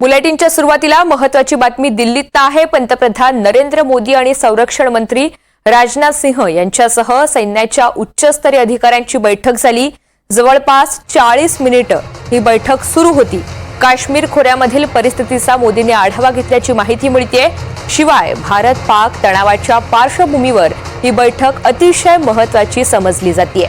बुलेटिनच्या सुरुवातीला महत्वाची बातमी दिल्लीत आहे पंतप्रधान नरेंद्र मोदी आणि संरक्षण मंत्री राजनाथ सिंह यांच्यासह सैन्याच्या उच्चस्तरीय अधिकाऱ्यांची बैठक झाली. जवळपास चाळीस मिनिटं ही बैठक सुरू होती. काश्मीर खोऱ्यामधील परिस्थितीचा मोदींनी आढावा घेतल्याची माहिती मिळते शिवाय भारत पाक तणावाच्या पार्श्वभूमीवर ही बैठक अतिशय महत्वाची समजली जाते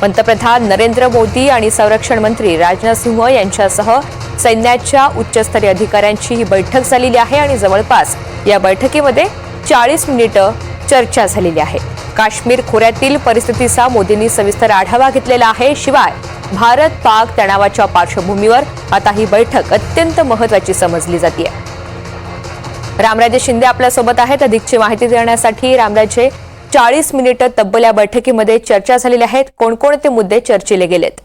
पंतप्रधान नरेंद्र मोदी आणि संरक्षण मंत्री राजनाथ सिंह यांच्यासह सैन्याच्या उच्चस्तरीय अधिकाऱ्यांची ही बैठक झालेली आहे आणि जवळपास या बैठकीमध्ये चाळीस मिनिटं चर्चा झालेली आहे. काश्मीर खोऱ्यातील परिस्थितीचा मोदींनी सविस्तर आढावा घेतलेला आहे. शिवाय भारत पाक तणावाच्या पार्श्वभूमीवर आता ही बैठक अत्यंत महत्वाची समजली जाते रामराजे शिंदे आपल्यासोबत आहेत. अधिकची माहिती देण्यासाठी रामराजे चाळीस मिनिटं तब्बल या बैठकीमध्ये चर्चा झालेल्या आहेत. कोणकोणते मुद्दे चर्चिले गेलेत?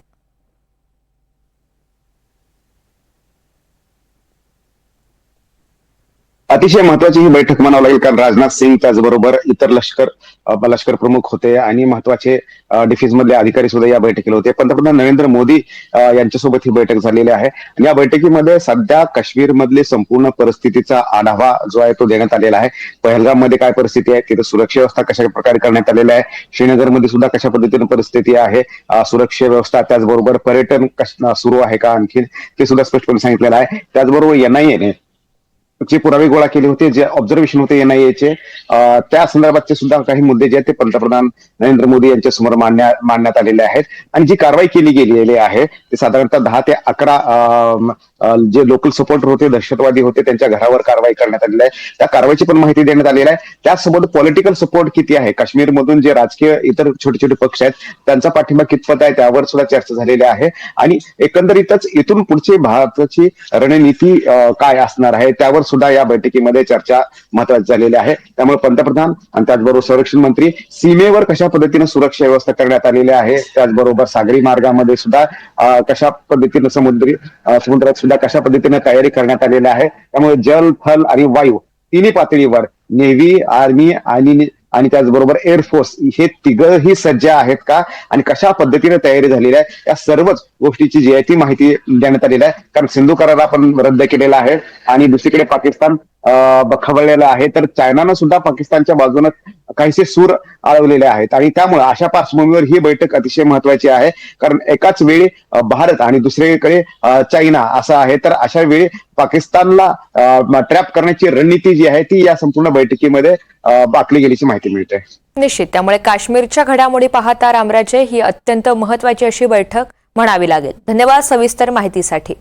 अतिशय महत्वाची ही बैठक म्हणावं लागेल कारण राजनाथ सिंग त्याचबरोबर इतर लष्कर लष्कर प्रमुख होते आणि महत्त्वाचे डिफेन्स मधले अधिकारी सुद्धा या बैठकीला होते. पंतप्रधान नरेंद्र मोदी यांच्यासोबत ही बैठक झालेली आहे. आणि या बैठकीमध्ये सध्या काश्मीर मधले संपूर्ण परिस्थितीचा आढावा जो आहे तो देण्यात आलेला आहे. पहलगाममध्ये काय परिस्थिती आहे? तिथे सुरक्षा व्यवस्था कशा प्रकारे करण्यात आलेली आहे? श्रीनगरमध्ये सुद्धा कशा पद्धतीने परिस्थिती आहे? सुरक्षा व्यवस्था त्याचबरोबर पर्यटन कश- सुरू आहे का आणखी ते सुद्धा स्पष्टपणे सांगितलेलं आहे. त्याचबरोबर एनआयएने जे पुरावे गोळा केले होते जे ऑब्झर्वेशन होते एनआयएचे त्या संदर्भातचे सुद्धा काही मुद्दे जे आहेत ते पंतप्रधान नरेंद्र मोदी यांच्या समोर मांडण्या मांडण्यात आलेले आहेत. आणि जी कारवाई केली गेलेली आहे ते साधारणतः दहा ते अकरा जे लोकल सपोर्टर होते दहशतवादी होते त्यांच्या घरावर कारवाई करण्यात आलेली आहे. त्या कारवाईची पण माहिती देण्यात आलेली आहे. त्यासोबत पॉलिटिकल सपोर्ट किती आहे? काश्मीरमधून जे राजकीय इतर छोटे छोटे पक्ष आहेत त्यांचा पाठिंबा कितपत आहे? त्यावर सुद्धा चर्चा झालेली आहे. आणि एकंदरीतच इथून पुढची भारताची रणनीती काय असणार आहे? त्यावर सुद्धा या बैठकीमध्ये चर्चा महत्वाची झालेली आहे. त्यामुळे पंतप्रधान आणि त्याचबरोबर संरक्षण मंत्री सीमेवर कशा पद्धतीने सुरक्षा व्यवस्था करण्यात आलेली आहे त्याचबरोबर सागरी मार्गामध्ये सुद्धा कशा पद्धतीने समुद्री समुद्रात सुद्धा कशा पद्धतीने तयारी करण्यात आलेली आहे. त्यामुळे जल थल आणि वायू तिन्ही पातळीवर नेव्ही आर्मी आणि आणि त्याचबरोबर एअरफोर्स हे तिघही सज्ज आहेत का? आणि कशा पद्धतीने तयारी झालेली आहे? या सर्वच गोष्टीची जी आहे ती माहिती देण्यात आलेली आहे. कारण सिंधू करार आपण रद्द केलेला आहे. आणि दुसरीकडे पाकिस्तान अं, आहे. तर चायनानं सुद्धा पाकिस्तानच्या बाजूनं काहीसे सूर आळवलेले आहेत. आणि त्यामुळे अशा पार्श्वभूमीवर ही बैठक अतिशय महत्वाची आहे. कारण एकाच वेळी भारत आणि दुसरीकडे चायना असं आहे. तर अशा वेळी पाकिस्तानला ट्रॅप करण्याची रणनीती जी आहे ती या संपूर्ण बैठकीमध्ये बाकली गेल्याची माहिती मिळते. निश्चित. त्यामुळे काश्मीरच्या घडामोडी पाहता रामराजे ही अत्यंत महत्वाची अशी बैठक म्हणावी लागेल. धन्यवाद सविस्तर माहितीसाठी.